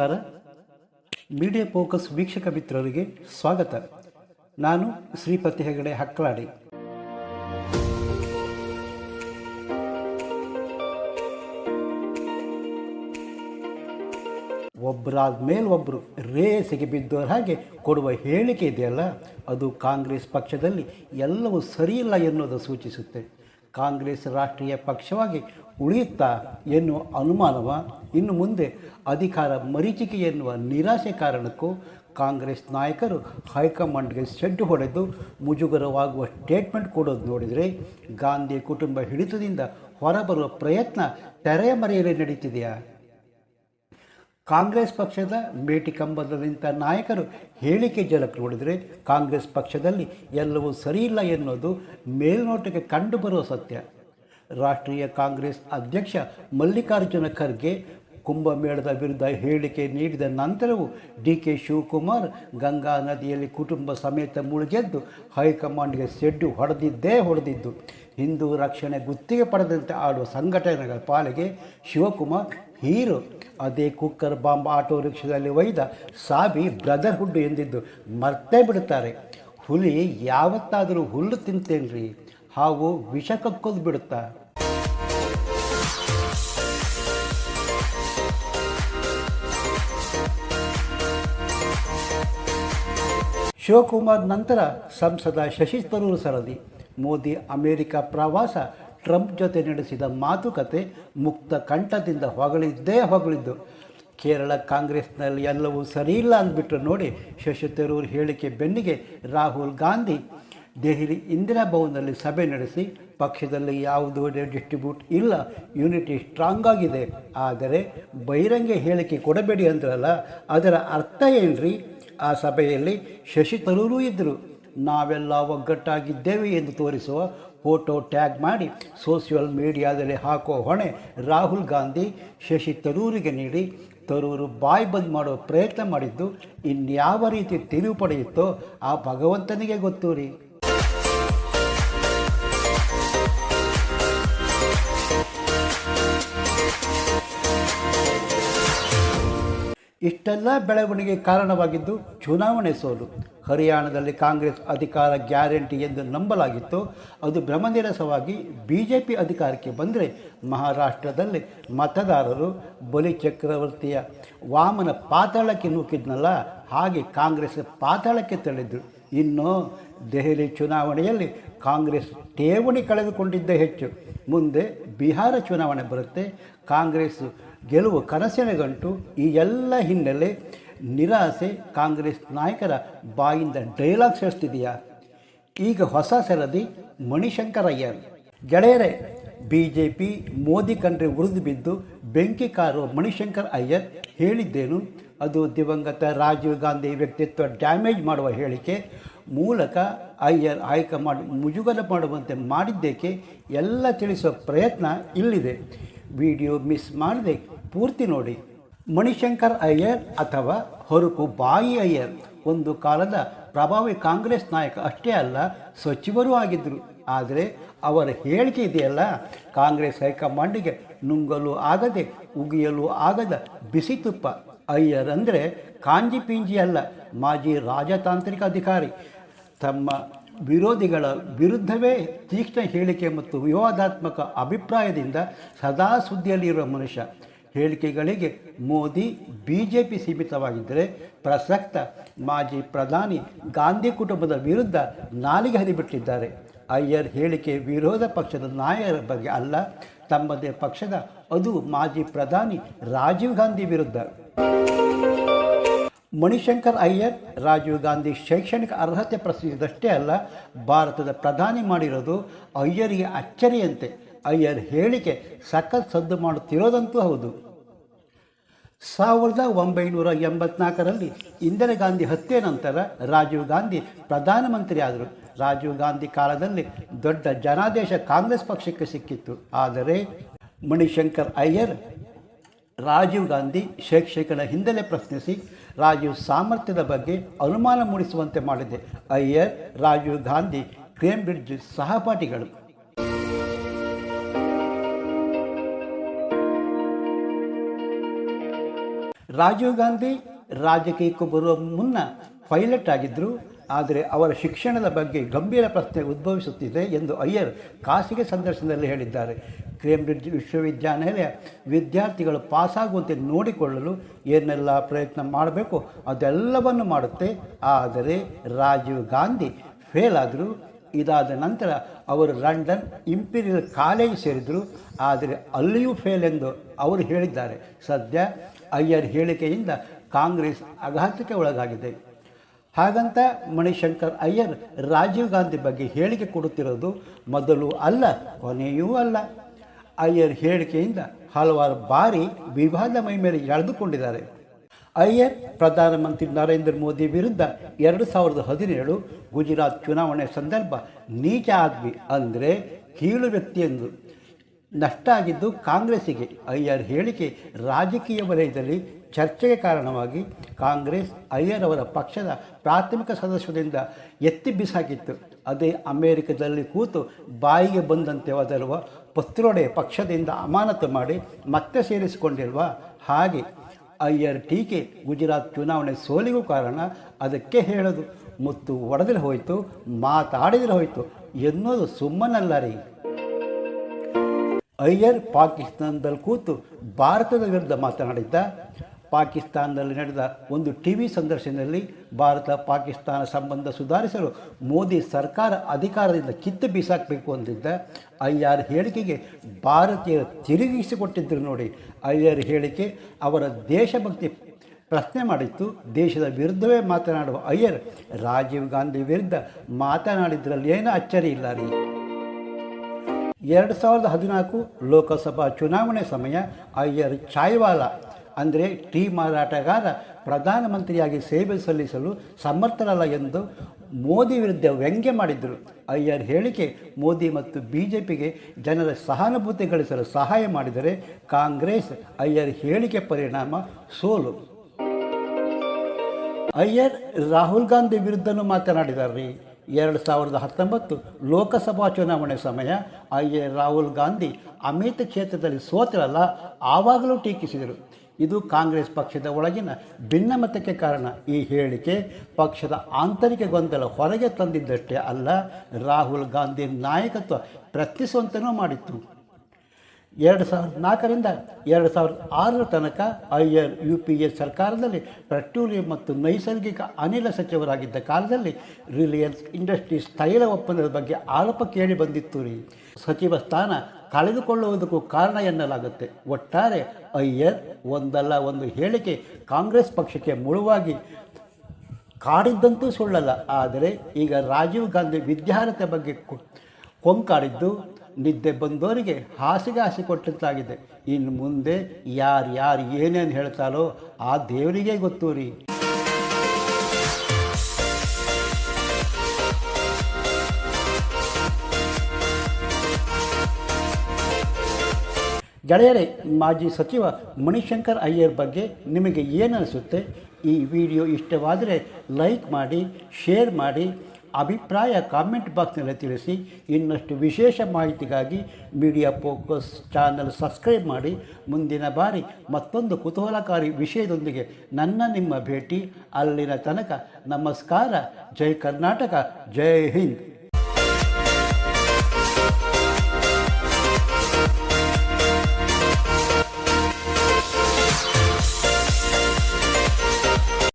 ನಮಸ್ಕಾರ. Media focus ವೀಕ್ಷಕ ಮಿತ್ರರಿಗೆ ಸ್ವಾಗತ. ನಾನು ಶ್ರೀಪತಿ ಹೆಗಡೆ ಹಕ್ಕಲಾಡಿ ಒಬ್ಬರಾದ ಮೇಲೊಬ್ಬರು ರೇಸಿಗೆ ಬಿದ್ದವರ ಹಾಗೆ ಕೊಡುವ ಹೇಳಿಕೆ ಇದೆಯಲ್ಲ, ಅದು ಕಾಂಗ್ರೆಸ್ ಪಕ್ಷದಲ್ಲಿ ಎಲ್ಲವೂ ಸರಿಯಿಲ್ಲ ಎನ್ನುವುದು ಸೂಚಿಸುತ್ತೆ. ಕಾಂಗ್ರೆಸ್ ರಾಷ್ಟ್ರೀಯ ಪಕ್ಷವಾಗಿ ಉಳಿಯುತ್ತಾ ಎನ್ನುವ ಅನುಮಾನವ ಇನ್ನು ಮುಂದೆ ಅಧಿಕಾರ ಮರೀಚಿಕೆ ಎನ್ನುವ ನಿರಾಶೆ ಕಾರಣಕ್ಕೂ ಕಾಂಗ್ರೆಸ್ ನಾಯಕರು ಹೈಕಮಾಂಡ್ಗೆ ಸೆಡ್ಡು ಹೊಡೆದು ಮುಜುಗರವಾಗುವ ಸ್ಟೇಟ್ಮೆಂಟ್ ಕೊಡೋದು ನೋಡಿದರೆ ಗಾಂಧಿ ಕುಟುಂಬ ಹಿಡಿತದಿಂದ ಹೊರಬರುವ ಪ್ರಯತ್ನ ತೆರೆಯ ಮರೆಯಲ್ಲಿ ನಡೀತಿದೆಯಾ? ಕಾಂಗ್ರೆಸ್ ಪಕ್ಷದ ಮೇಟಿ ಕಂಬದ ನಿಂತ ನಾಯಕರು ಹೇಳಿಕೆ ಜಲಕ್ಕೆ ನೋಡಿದರೆ ಕಾಂಗ್ರೆಸ್ ಪಕ್ಷದಲ್ಲಿ ಎಲ್ಲವೂ ಸರಿಯಿಲ್ಲ ಎನ್ನುವುದು ಮೇಲ್ನೋಟಕ್ಕೆ ಕಂಡುಬರುವ ಸತ್ಯ. ರಾಷ್ಟ್ರೀಯ ಕಾಂಗ್ರೆಸ್ ಅಧ್ಯಕ್ಷ ಮಲ್ಲಿಕಾರ್ಜುನ ಖರ್ಗೆ ಕುಂಭಮೇಳದ ವಿರುದ್ಧ ಹೇಳಿಕೆ ನೀಡಿದ ನಂತರವೂ ಡಿ ಕೆ ಶಿವಕುಮಾರ್ ಗಂಗಾ ನದಿಯಲ್ಲಿ ಕುಟುಂಬ ಸಮೇತ ಮುಳುಗೆದ್ದು ಹೈಕಮಾಂಡ್ಗೆ ಸೆಡ್ಡು ಹೊಡೆದಿದ್ದೇ ಹೊಡೆದಿದ್ದು. ಹಿಂದೂ ರಕ್ಷಣೆ ಗುತ್ತಿಗೆ ಪಡೆದಂತೆ ಆಡುವ ಸಂಘಟನೆಗಳ ಪಾಲಿಗೆ ಶಿವಕುಮಾರ್ ಹೀರೋ. ಅದೇ ಕುಕ್ಕರ್ ಬಾಂಬ್ ಆಟೋ ರಿಕ್ಷಾದಲ್ಲಿ ಒಯ್ದ ಸಾಬಿ ಬ್ರದರ್ಹುಡ್ ಎಂದಿದ್ದು ಮರ್ತೇ ಬಿಡುತ್ತಾರೆ. ಹುಲಿ ಯಾವತ್ತಾದರೂ ಹುಲ್ಲು ತಿಂತೇನ್ರಿ? ಹಾವು ವಿಷ ಕಕ್ಕೋದು ಬಿಡುತ್ತಾ? ಶಿವಕುಮಾರ್ ನಂತರ ಸಂಸದ ಶಶಿ ತರೂರ್ ಸರದಿ. ಮೋದಿ ಅಮೆರಿಕ ಪ್ರವಾಸ, ಟ್ರಂಪ್ ಜೊತೆ ನಡೆಸಿದ ಮಾತುಕತೆ ಮುಕ್ತ ಕಂಠದಿಂದ ಹೊಗಳಿದ್ದೇ ಹೊಗಳಿದ್ದು. ಕೇರಳ ಕಾಂಗ್ರೆಸ್ನಲ್ಲಿ ಎಲ್ಲವೂ ಸರಿಯಿಲ್ಲ ಅಂದ್ಬಿಟ್ರು ನೋಡಿ ಶಶಿ ತರೂರ್ ಹೇಳಿಕೆ ಬೆನ್ನಿಗೆ ರಾಹುಲ್ ಗಾಂಧಿ. ದೆಹಲಿ ಇಂದಿರಾ ಭವನದಲ್ಲಿ ಸಭೆ ನಡೆಸಿ ಪಕ್ಷದಲ್ಲಿ ಯಾವುದೂ ಡಿಸ್ಟ್ರಿಬ್ಯೂಟ್ ಇಲ್ಲ, ಯೂನಿಟಿ ಸ್ಟ್ರಾಂಗ್ ಆಗಿದೆ. ಆದರೆ ಬಹಿರಂಗ ಹೇಳಿಕೆ ಕೊಡಬೇಡಿ ಅಂದ್ರಲ್ಲ, ಅದರ ಅರ್ಥ ಏನ್ರಿ? ಆ ಸಭೆಯಲ್ಲಿ ಶಶಿ ತರೂರು ಇದ್ದರು ನಾವೆಲ್ಲ ಒಗ್ಗಟ್ಟಾಗಿದ್ದೇವೆ ಎಂದು ತೋರಿಸುವ ಫೋಟೋ ಟ್ಯಾಗ್ ಮಾಡಿ ಸೋಷಿಯಲ್ ಮೀಡಿಯಾದಲ್ಲಿ ಹಾಕೋ ಹೊಣೆ ರಾಹುಲ್ ಗಾಂಧಿ ಶಶಿ ತರೂರಿಗೆ ನೀಡಿ. ತರೂರು ಬಾಯಿ ಬಂದ್ ಮಾಡೋ ಪ್ರಯತ್ನ ಮಾಡಿದ್ದು ಇನ್ಯಾವ ರೀತಿ ತಿರುವು ಪಡೆಯುತ್ತೋ ಆ ಭಗವಂತನಿಗೆ ಗೊತ್ತು ರೀ ಇಷ್ಟೆಲ್ಲ ಬೆಳವಣಿಗೆ ಕಾರಣವಾಗಿದ್ದು ಚುನಾವಣೆ ಸೋಲು. ಹರಿಯಾಣದಲ್ಲಿ ಕಾಂಗ್ರೆಸ್ ಅಧಿಕಾರ ಗ್ಯಾರಂಟಿ ಎಂದು ನಂಬಲಾಗಿತ್ತು. ಅದು ಭ್ರಮನಿರಸವಾಗಿ ಬಿ ಜೆ ಪಿ ಅಧಿಕಾರಕ್ಕೆ ಬಂದರೆ ಮಹಾರಾಷ್ಟ್ರದಲ್ಲಿ ಮತದಾರರು ಬಲಿ ಚಕ್ರವರ್ತಿಯ ವಾಮನ ಪಾತಾಳಕ್ಕೆ ನೂಕಿದ್ನಲ್ಲ, ಹಾಗೆ ಕಾಂಗ್ರೆಸ್ ಪಾತಾಳಕ್ಕೆ ತಳ್ಳಿದ್ರು ಇನ್ನು ದೆಹಲಿ ಚುನಾವಣೆಯಲ್ಲಿ ಕಾಂಗ್ರೆಸ್ ಠೇವಣಿ ಕಳೆದುಕೊಂಡಿದ್ದೇ ಹೆಚ್ಚು. ಮುಂದೆ ಬಿಹಾರ ಚುನಾವಣೆ ಬರುತ್ತೆ. ಕಾಂಗ್ರೆಸ್ ಗೆಲುವು ಕನಸಿನ ಗಂಟು ಈ ಎಲ್ಲ ಹಿನ್ನೆಲೆ ನಿರಾಸೆ ಕಾಂಗ್ರೆಸ್ ನಾಯಕರ ಬಾಯಿಂದ ಡೈಲಾಗ್ಸ್ ಹೇಳ್ತಿದೆಯಾ ಈಗ ಹೊಸ ಸರದಿ ಮಣಿಶಂಕರ್ ಅಯ್ಯರ್ ಗೆಳೆಯರೇ ಬಿ ಜೆ ಪಿ ಮೋದಿ ಕಂಡ್ರೆ ಉರಿದು ಬಿದ್ದು ಬೆಂಕಿ ಕಾರುವ ಮಣಿಶಂಕರ್ ಅಯ್ಯರ್ ಹೇಳಿದ್ದೇನು? ಅದು ದಿವಂಗತ ರಾಜೀವ್ ಗಾಂಧಿ ವ್ಯಕ್ತಿತ್ವ ಡ್ಯಾಮೇಜ್ ಮಾಡುವ ಹೇಳಿಕೆ, ಮೂಲಕ ಅಯ್ಯರ್ ಹೈಕಮಾಂಡ್ ಮುಜುಗರ ಮಾಡುವಂತೆ ಮಾಡಿದ್ದೇಕೆ ಎಲ್ಲ ತಿಳಿಸುವ ಪ್ರಯತ್ನ ಇಲ್ಲಿದೆ. ವಿಡಿಯೋ ಮಿಸ್ ಮಾಡದೆ ಪೂರ್ತಿ ನೋಡಿ. ಮಣಿಶಂಕರ್ ಅಯ್ಯರ್ ಅಥವಾ ಹೊರಕು ಬಾಯಿ ಅಯ್ಯರ್ ಒಂದು ಕಾಲದ ಪ್ರಭಾವಿ ಕಾಂಗ್ರೆಸ್ ನಾಯಕ ಅಷ್ಟೇ ಅಲ್ಲ, ಸಚಿವರೂ ಆಗಿದ್ದರು. ಆದರೆ ಅವರ ಹೇಳಿಕೆ ಇದೆಯಲ್ಲ, ಕಾಂಗ್ರೆಸ್ ಹೈಕಮಾಂಡಿಗೆ ನುಂಗಲು ಆಗದೆ ಉಗಿಯಲು ಆಗದ ಬಿಸಿ ತುಪ್ಪ ಅಯ್ಯರ್ ಅಂದರೆ ಕಾಂಜಿ ಪಿಂಜಿ ಅಲ್ಲ, ಮಾಜಿ ರಾಜತಾಂತ್ರಿಕ ಅಧಿಕಾರಿ. ತಮ್ಮ ವಿರೋಧಿಗಳ ವಿರುದ್ಧವೇ ತೀಕ್ಷ್ಣ ಹೇಳಿಕೆ ಮತ್ತು ವಿವಾದಾತ್ಮಕ ಅಭಿಪ್ರಾಯದಿಂದ ಸದಾ ಸುದ್ದಿಯಲ್ಲಿರುವ ಮನುಷ್ಯ. ಹೇಳಿಕೆಗಳಿಗೆ ಮೋದಿ ಬಿ ಜೆ ಪಿ ಸೀಮಿತವಾಗಿದ್ದರೆ ಪ್ರಸಕ್ತ ಮಾಜಿ ಪ್ರಧಾನಿ ಗಾಂಧಿ ಕುಟುಂಬದ ವಿರುದ್ಧ ನಾಲಿಗೆ ಹರಿಬಿಟ್ಟಿದ್ದಾರೆ. ಅಯ್ಯರ್ ಹೇಳಿಕೆ ವಿರೋಧ ಪಕ್ಷದ ನಾಯಕರ ಬಗ್ಗೆ ಅಲ್ಲ, ತಮ್ಮದೇ ಪಕ್ಷದ ಅದು ಮಾಜಿ ಪ್ರಧಾನಿ ರಾಜೀವ್ ಗಾಂಧಿ ವಿರುದ್ಧ. ಮಣಿಶಂಕರ್ ಅಯ್ಯರ್, ರಾಜೀವ್ ಗಾಂಧಿ ಶೈಕ್ಷಣಿಕ ಅರ್ಹತೆ ಪ್ರಶ್ನಿಸಿದಷ್ಟೇ ಅಲ್ಲ, ಭಾರತದ ಪ್ರಧಾನಿ ಮಾಡಿರೋದು ಅಯ್ಯರಿಗೆ ಅಚ್ಚರಿಯಂತೆ. ಅಯ್ಯರ್ ಹೇಳಿಕೆ ಸಖತ್ ಸದ್ದು ಮಾಡುತ್ತಿರೋದಂತೂ ಹೌದು. ಸಾವಿರದ ಒಂಬೈನೂರ ಎಂಬತ್ನಾಲ್ಕರಲ್ಲಿ ಇಂದಿರಾ ಗಾಂಧಿ ಹತ್ಯೆ ನಂತರ ರಾಜೀವ್ ಗಾಂಧಿ ಪ್ರಧಾನಮಂತ್ರಿ ಆದರು. ರಾಜೀವ್ ಗಾಂಧಿ ಕಾಲದಲ್ಲಿ ದೊಡ್ಡ ಜನಾದೇಶ ಕಾಂಗ್ರೆಸ್ ಪಕ್ಷಕ್ಕೆ ಸಿಕ್ಕಿತ್ತು. ಆದರೆ ಮಣಿಶಂಕರ್ ಅಯ್ಯರ್ ರಾಜೀವ್ ಗಾಂಧಿ ಶೈಕ್ಷಣಿಕನ ಹಿನ್ನೆಲೆ ಪ್ರಶ್ನಿಸಿ ರಾಜೀವ್ ಸಾಮರ್ಥ್ಯದ ಬಗ್ಗೆ ಅನುಮಾನ ಮೂಡಿಸುವಂತೆ ಮಾಡಿದೆ. ಅಯ್ಯರ್ ರಾಜೀವ್ ಗಾಂಧಿ, ಕೇಂಬ್ರಿಡ್ಜ್ ಸಹಪಾಠಿಗಳು. ರಾಜೀವ್ ಗಾಂಧಿ ರಾಜಕೀಯಕ್ಕೆ ಬರುವ ಮುನ್ನ ಪೈಲಟ್ ಆಗಿದ್ದರು ಆದರೆ ಅವರ ಶಿಕ್ಷಣದ ಬಗ್ಗೆ ಗಂಭೀರ ಪ್ರಶ್ನೆ ಉದ್ಭವಿಸುತ್ತಿದೆ ಎಂದು ಅಯ್ಯರ್ ಖಾಸಗಿ ಸಂದರ್ಶನದಲ್ಲಿ ಹೇಳಿದ್ದಾರೆ. ಕೇಂಬ್ರಿಡ್ಜ್ ವಿಶ್ವವಿದ್ಯಾನಿಲಯ ವಿದ್ಯಾರ್ಥಿಗಳು ಪಾಸಾಗುವಂತೆ ನೋಡಿಕೊಳ್ಳಲು ಏನೆಲ್ಲ ಪ್ರಯತ್ನ ಮಾಡಬೇಕು ಅದೆಲ್ಲವನ್ನು ಮಾಡುತ್ತೆ. ಆದರೆ ರಾಜೀವ್ ಗಾಂಧಿ ಫೇಲ್ ಆದರು. ಇದಾದ ನಂತರ ಅವರು ಲಂಡನ್ ಇಂಪೀರಿಯಲ್ ಕಾಲೇಜ್ ಸೇರಿದರು. ಆದರೆ ಅಲ್ಲಿಯೂ ಫೇಲ್ ಎಂದು ಅವರು ಹೇಳಿದ್ದಾರೆ. ಸದ್ಯ ಅಯ್ಯರ್ ಹೇಳಿಕೆಯಿಂದ ಕಾಂಗ್ರೆಸ್ ಆಘಾತಕ್ಕೆ ಒಳಗಾಗಿದೆ. ಹಾಗಂತ ಮಣಿಶಂಕರ್ ಅಯ್ಯರ್ ರಾಜೀವ್ ಗಾಂಧಿ ಬಗ್ಗೆ ಹೇಳಿಕೆ ಕೊಡುತ್ತಿರೋದು ಮೊದಲು ಅಲ್ಲ, ಕೊನೆಯೂ ಅಲ್ಲ. ಅಯ್ಯರ್ ಹೇಳಿಕೆಯಿಂದ ಹಲವಾರು ಬಾರಿ ವಿವಾದ ಮೈ ಮೇಲೆ ಎಳೆದುಕೊಂಡಿದ್ದಾರೆ. ಅಯ್ಯರ್, ಪ್ರಧಾನಮಂತ್ರಿ ನರೇಂದ್ರ ಮೋದಿ ವಿರುದ್ಧ ಎರಡು ಸಾವಿರದ ಹದಿನೇಳು ಗುಜರಾತ್ ಚುನಾವಣೆ ಸಂದರ್ಭ ನೀಚ ಆದ್ಮಿ ಅಂದರೆ ಕೀಳು ವ್ಯಕ್ತಿ ಎಂದು. ನಷ್ಟ ಆಗಿದ್ದು ಕಾಂಗ್ರೆಸ್ಸಿಗೆ ಅಯ್ಯರ್ ಹೇಳಿಕೆ ರಾಜಕೀಯ ವಲಯದಲ್ಲಿ ಚರ್ಚೆಗೆ ಕಾರಣವಾಗಿ ಕಾಂಗ್ರೆಸ್ ಅಯ್ಯರ್ ಅವರ ಪಕ್ಷದ ಪ್ರಾಥಮಿಕ ಸದಸ್ಯದಿಂದ ಎತ್ತಿ ಬಿಸಾಕಿತ್ತು. ಅದೇ ಅಮೇರಿಕದಲ್ಲಿ ಕೂತು ಬಾಯಿಗೆ ಬಂದಂತೆ ಅದರುವ ಪತ್ರೊಡೆ ಪಕ್ಷದಿಂದ ಅಮಾನತು ಮಾಡಿ ಮತ್ತೆ ಸೇರಿಸಿಕೊಂಡಿರುವ ಹಾಗೆ ಅಯ್ಯರ್ ಟೀಕೆ ಗುಜರಾತ್ ಚುನಾವಣೆ ಸೋಲಿಗೂ ಕಾರಣ ಅದಕ್ಕೆ ಹೇಳೋದು. ಮುತ್ತು ಒಡೆದ್ರೆ ಹೋಯಿತು ಮಾತಾಡಿದ್ರೆ ಹೋಯಿತು ಎನ್ನೋದು ಸುಮ್ಮನಲ್ಲ ರೀ. ಅಯ್ಯರ್ ಪಾಕಿಸ್ತಾನದಲ್ಲಿ ಕೂತು ಭಾರತದ ವಿರುದ್ಧ ಮಾತನಾಡಿದ್ದ ಪಾಕಿಸ್ತಾನದಲ್ಲಿ ನಡೆದ ಒಂದು ಟಿ ವಿ ಸಂದರ್ಶನದಲ್ಲಿ ಭಾರತ ಪಾಕಿಸ್ತಾನ ಸಂಬಂಧ ಸುಧಾರಿಸಲು ಮೋದಿ ಸರ್ಕಾರ ಅಧಿಕಾರದಿಂದ ಕಿತ್ತು ಬೀಸಾಕಬೇಕು ಅಂದಿದ್ದ ಅಯ್ಯರ್ ಹೇಳಿಕೆಗೆ ಭಾರತೀಯರು ತಿರುಗಿಸಿಕೊಟ್ಟಿದ್ದರು ನೋಡಿ. ಅಯ್ಯರ್ ಹೇಳಿಕೆ ಅವರ ದೇಶಭಕ್ತಿ ಪ್ರಶ್ನೆ ಮಾಡಿತ್ತು. ದೇಶದ ವಿರುದ್ಧವೇ ಮಾತನಾಡುವ ಅಯ್ಯರ್ ರಾಜೀವ್ ಗಾಂಧಿ ವಿರುದ್ಧ ಮಾತನಾಡಿದ್ರಲ್ಲಿ ಏನೂ ಅಚ್ಚರಿ ಇಲ್ಲ ರೀ. ಎರಡು ಸಾವಿರದ ಹದಿನಾಲ್ಕು ಲೋಕಸಭಾ ಚುನಾವಣೆ ಸಮಯ ಅಯ್ಯರ್ ಚಾಯ್ವಾಲ ಅಂದರೆ ಟೀ ಮಾರಾಟಗಾರ ಪ್ರಧಾನಮಂತ್ರಿಯಾಗಿ ಸೇವೆ ಸಲ್ಲಿಸಲು ಸಮರ್ಥರಲ್ಲ ಎಂದು ಮೋದಿ ವಿರುದ್ಧ ವ್ಯಂಗ್ಯ ಮಾಡಿದ್ದರು ಅಯ್ಯರ್ ಹೇಳಿಕೆ, ಮೋದಿ ಮತ್ತು ಬಿ ಜೆ ಪಿಗೆ ಜನರ ಸಹಾನುಭೂತಿ ಗಳಿಸಲು ಸಹಾಯ ಮಾಡಿದರೆ ಕಾಂಗ್ರೆಸ್ ಅಯ್ಯರ್ ಹೇಳಿಕೆ ಪರಿಣಾಮ ಸೋಲು. ಅಯ್ಯರ್ ರಾಹುಲ್ ಗಾಂಧಿ ವಿರುದ್ಧನೂ ಮಾತನಾಡಿದ್ದಾರೆ ಎರಡು ಸಾವಿರದ ಹತ್ತೊಂಬತ್ತು ಲೋಕಸಭಾ ಚುನಾವಣೆ ಸಮಯ ಅಯ್ಯರ್ ರಾಹುಲ್ ಗಾಂಧಿ ಅಮಿತ್ ಕ್ಷೇತ್ರದಲ್ಲಿ ಸೋತರಲ್ಲ, ಆವಾಗಲೂ ಟೀಕಿಸಿದರು. ಇದು ಕಾಂಗ್ರೆಸ್ ಪಕ್ಷದ ಒಳಗಿನ ಭಿನ್ನಮತಕ್ಕೆ ಕಾರಣ. ಈ ಹೇಳಿಕೆ ಪಕ್ಷದ ಆಂತರಿಕ ಗೊಂದಲ ಹೊರಗೆ ತಂದಿದ್ದಷ್ಟೇ ಅಲ್ಲ, ರಾಹುಲ್ ಗಾಂಧಿ ನಾಯಕತ್ವ ಪ್ರಶ್ನಿಸುವಂತೆಯೂ ಮಾಡಿತ್ತು. ಎರಡು ಸಾವಿರದ ನಾಲ್ಕರಿಂದ ಎರಡು ಸಾವಿರದ ಆರರ ತನಕ ಅಯ್ಯರ್ ಯು ಪಿ ಎ ಸರ್ಕಾರದಲ್ಲಿ ಪೆಟ್ರೋಲಿಯಂ ಮತ್ತು ನೈಸರ್ಗಿಕ ಅನಿಲ ಸಚಿವರಾಗಿದ್ದ ಕಾಲದಲ್ಲಿ ರಿಲಯನ್ಸ್ ಇಂಡಸ್ಟ್ರೀಸ್ ತೈಲ ಒಪ್ಪಂದದ ಬಗ್ಗೆ ಆರೋಪ ಕೇಳಿ ಬಂದಿತ್ತು ರೀ. ಸಚಿವ ಸ್ಥಾನ ಕಳೆದುಕೊಳ್ಳುವುದಕ್ಕೂ ಕಾರಣ ಎನ್ನಲಾಗುತ್ತೆ. ಒಟ್ಟಾರೆ ಅಯ್ಯರ್ ಒಂದಲ್ಲ, ಒಂದು ಹೇಳಿಕೆ ಕಾಂಗ್ರೆಸ್ ಪಕ್ಷಕ್ಕೆ ಮುಳುವಾಗಿ ಕಾಡಿದ್ದಂತೂ ಸುಳ್ಳಲ್ಲ. ಆದರೆ ಈಗ ರಾಜೀವ್ ಗಾಂಧಿ ವಿದ್ಯಾರ್ಹತೆ ಬಗ್ಗೆ ಕೊಂಕಾಡಿದ್ದು ನಿದ್ದೆ ಬಂದವರಿಗೆ ಹಾಸಿಗೆ ಹಾಸಿ ಕೊಟ್ಟಂತಾಗಿದೆ ಇನ್ನು ಮುಂದೆ ಯಾರು ಯಾರು ಏನೇನು ಹೇಳ್ತಾರೋ ಆ ದೇವರಿಗೆ ಗೊತ್ತು ರೀ ಗೆಳೆಯರೇ, ಮಾಜಿ ಸಚಿವ ಮಣಿಶಂಕರ್ ಅಯ್ಯರ್ ಬಗ್ಗೆ ನಿಮಗೆ ಏನು ಅನಿಸುತ್ತೆ ಈ ವಿಡಿಯೋ ಇಷ್ಟವಾದರೆ ಲೈಕ್ ಮಾಡಿ, ಶೇರ್ ಮಾಡಿ, ಅಭಿಪ್ರಾಯ ಕಾಮೆಂಟ್ ಬಾಕ್ಸ್ನಲ್ಲಿ ತಿಳಿಸಿ. ಇನ್ನಷ್ಟು ವಿಶೇಷ ಮಾಹಿತಿಗಾಗಿ ಮೀಡಿಯಾ ಫೋಕಸ್ ಚಾನಲ್ ಸಬ್ಸ್ಕ್ರೈಬ್ ಮಾಡಿ. ಮುಂದಿನ ಬಾರಿ ಮತ್ತೊಂದು ಕುತೂಹಲಕಾರಿ ವಿಷಯದೊಂದಿಗೆ ನನ್ನ ನಿಮ್ಮ ಭೇಟಿ. ಅಲ್ಲಿನ ತನಕ ನಮಸ್ಕಾರ. ಜೈ ಕರ್ನಾಟಕ, ಜೈ ಹಿಂದ್.